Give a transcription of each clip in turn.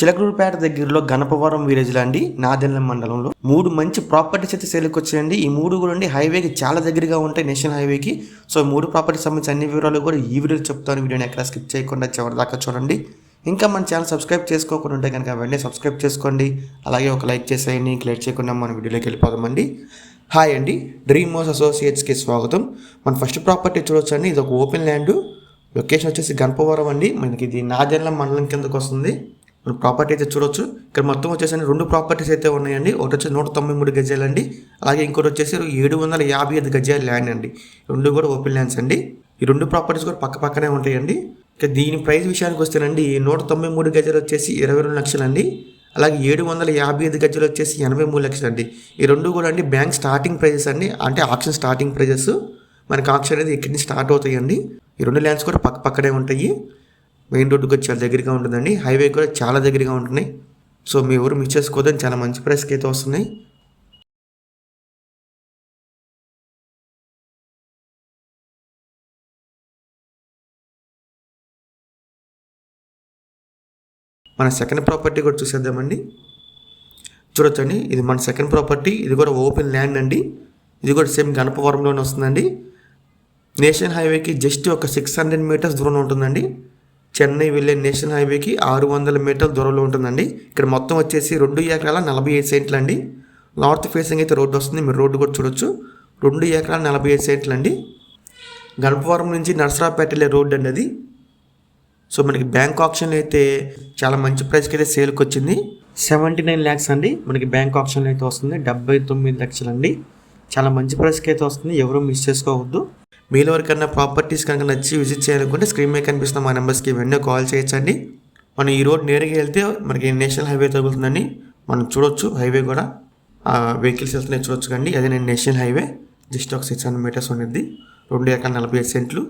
చిలకలూరుపేట దగ్గరలో గణపవరం విలేజ్ అండి నాదెల్ల మండలంలో. మూడు మంచి ప్రాపర్టీస్ అయితే సేల్కి వచ్చాయండి. ఈ మూడు కూడా అండి హైవేకి చాలా దగ్గరగా ఉంటాయి నేషనల్ హైవేకి సో మూడు ప్రాపర్టీస్ సంబంధించి అన్ని వివరాలు కూడా ఈ వీడియోలో చెప్తాను. వీడియోని ఎక్కడ స్కిప్ చేయకుండా చివరి దాకా చూడండి. ఇంకా మన ఛానల్ సబ్స్క్రైబ్ చేసుకోకుండా ఉంటే కనుక వెంటనే సబ్స్క్రైబ్ చేసుకోండి. అలాగే ఒక లైక్ చేసేయండి. క్లియర్ చేయకుండా మన వీడియోలోకి వెళ్ళిపోదామండి. హాయ్ అండి డ్రీమ్ హౌస్ అసోసియేట్స్కి స్వాగతం. మన ఫస్ట్ ప్రాపర్టీ చూడవచ్చు అండి ఇది ఒక ఓపెన్ ల్యాండ్ లొకేషన్ వచ్చేసి గణపవరం అండి. మనకి ఇది నాదెల్ల మండలం కిందకు వస్తుంది. మనం ప్రాపర్టీ అయితే చూడొచ్చు. ఇక్కడ మొత్తం వచ్చేసి రెండు ప్రాపర్టీస్ అయితే ఉన్నాయండి. ఒకటి వచ్చి నూట తొంభై మూడు గజాలు అండి. అలాగే ఇంకోటి వచ్చేసి ఏడు వందల యాభై ఐదు గజాల ల్యాండ్ అండి. రెండు కూడా ఓపెన్ ల్యాండ్స్ అండి. ఈ రెండు ప్రాపర్టీస్ కూడా పక్క పక్కనే ఉంటాయండి. ఇక దీని ప్రైస్ విషయానికి వస్తేనండి ఈ నూట తొంభై మూడు గజాలు వచ్చేసి ఇరవై రెండు లక్షలండి అలాగే ఏడు వందల యాభై ఐదు గజాలు వచ్చేసి ఎనభై మూడు లక్షలు అండి. ఈ రెండు కూడా అండి బ్యాంక్ స్టార్టింగ్ ప్రైజెస్ అండి. అంటే ఆప్షన్ స్టార్టింగ్ ప్రైజెస్ మనకి ఆప్షన్ అనేది ఇక్కడి నుంచి స్టార్ట్ అవుతాయండి. ఈ రెండు ల్యాండ్స్ కూడా పక్క పక్కనే ఉంటాయి. మెయిన్ రోడ్డుకి వచ్చి చాలా దగ్గరగా ఉంటుందండి. హైవే కూడా చాలా దగ్గరగా ఉంటున్నాయి. సో మీ ఊరు మిస్ చేసుకోవద్దని చాలా మంచి ప్రైస్కి అయితే వస్తున్నాయి. మన సెకండ్ ప్రాపర్టీ కూడా చూసేద్దామండి. చూడొచ్చండి. ఇది మన సెకండ్ ప్రాపర్టీ ఇది కూడా ఓపెన్ ల్యాండ్ అండి. ఇది కూడా సేమ్ గణపవరంలోనే వస్తుందండి. నేషనల్ హైవేకి జస్ట్ ఒక సిక్స్ హండ్రెడ్ మీటర్స్ దూరంలో ఉంటుందండి. చెన్నై వెళ్ళే నేషనల్ హైవేకి ఆరు వందల మీటర్ల దూరంలో ఉంటుందండి. ఇక్కడ మొత్తం వచ్చేసి రెండు ఎకరాల నలభై ఐదు సెంట్లు అండి. నార్త్ ఫేసింగ్ అయితే రోడ్డు వస్తుంది మీరు రోడ్డు కూడా చూడొచ్చు. రెండు ఎకరాల నలభై ఐదు సెంట్లు అండి. గణపవరం నుంచి నర్సరాపేట వెళ్ళే రోడ్డు అండి అది. సో మనకి బ్యాంక్ ఆప్షన్ అయితే చాలా మంచి ప్రైస్కి అయితే సేల్కి వచ్చింది. సెవెంటీ నైన్ ల్యాక్స్ అండి. మనకి బ్యాంక్ ఆప్షన్ అయితే వస్తుంది డెబ్బై తొమ్మిది లక్షలు అండి చాలా మంచి ప్రైస్కి అయితే వస్తుంది ఎవరూ మిస్ చేసుకోవద్దు. మీలో ఎవరికైనా ప్రాపర్టీస్ కనుక నచ్చి విజిట్ చేయాలనుకుంటే స్క్రీన్ మీద కనిపిస్తున్న మా నెంబర్స్కి వెంటనే కాల్ చేయొచ్చండి. మనం ఈ రోడ్ నేరుగా వెళ్తే మనకి నేషనల్ హైవే తగులుతుందండి. మనం చూడొచ్చు హైవే కూడా. వెహికల్స్ వెళ్తున్నాయి చూడొచ్చు కండి. అదే నేను నేషనల్ హైవే జస్ట్ ఒక సిక్స్ హండ్రెడ్ మీటర్స్ ఉండేది రెండు ఎకరాల నలభై ఐదు సెంట్లు.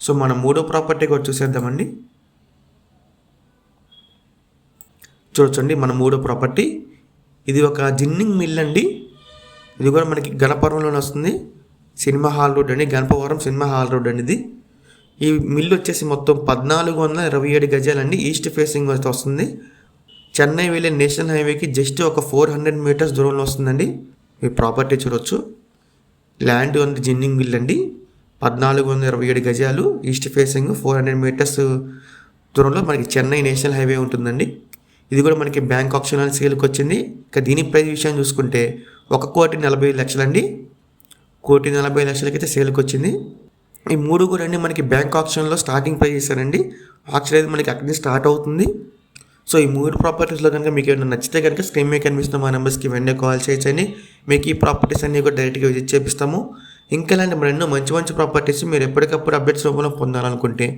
సో మనం మూడో ప్రాపర్టీ కూడా చూసేద్దామండి చూడొచ్చండి మన మూడో ప్రాపర్టీ. ఇది ఒక జిన్నింగ్ మిల్ అండి. ఇది కూడా మనకి గణపవరంలోనే వస్తుంది. సినిమా హాల్ రోడ్ అండి గణపవరం సినిమా హాల్ రోడ్ అండి ఇది. ఈ మిల్లు వచ్చేసి మొత్తం పద్నాలుగు వందల ఇరవై ఏడు గజాలండి. ఈస్ట్ ఫేసింగ్ అయితే వస్తుంది. చెన్నై వెళ్ళే నేషనల్ హైవేకి జస్ట్ ఒక ఫోర్ హండ్రెడ్ మీటర్స్ దూరంలో వస్తుందండి. ఈ ప్రాపర్టీ చూడొచ్చు. ల్యాండ్ ఉంది జిన్నింగ్ మిల్ అండి. పద్నాలుగు వందల ఇరవై ఏడు గజాలు. East facing four hundred meters దూరంలో మనకి చెన్నై నేషనల్ హైవే ఉంటుందండి. ఇది కూడా మనకి బ్యాంక్ ఆప్షన్ సేల్కి వచ్చింది. ఇక దీని ప్రైస్ విషయం చూసుకుంటే ఒక కోటి నలభై లక్షలండి. కోటి నలభై లక్షలకైతే సేల్కి వచ్చింది ఈ మూడు కూడా అండి మనకి బ్యాంక్ ఆప్షన్లో స్టార్టింగ్ ప్రైస్ ఇస్తారండి ఆప్షన్ అయితే మనకి అక్కడి స్టార్ట్ అవుతుంది. సో ఈ మూడు ప్రాపర్టీస్లో కనుక మీకు ఏమైనా నచ్చితే కనుక స్క్రీన్ మీద కనిపిస్తున్న మా నెంబర్స్కి వెంటనే కాల్ చేయొచ్చండి మీకు ఈ ప్రాపర్టీస్ అన్నీ కూడా డైరెక్ట్గా విజిట్ చేపిస్తాము. ఇంకా ఇలాంటి మరి ఎన్నో మంచి మంచి ప్రాపర్టీస్ మీరు ఎప్పటికప్పుడు అప్డేట్స్ రూపంలో పొందాలనుకుంటే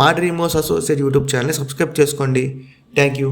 మా డ్రీమ్ హౌస్ అసోసియేట్ యూట్యూబ్ ఛానల్ని సబ్స్క్రైబ్ చేసుకోండి. Thank you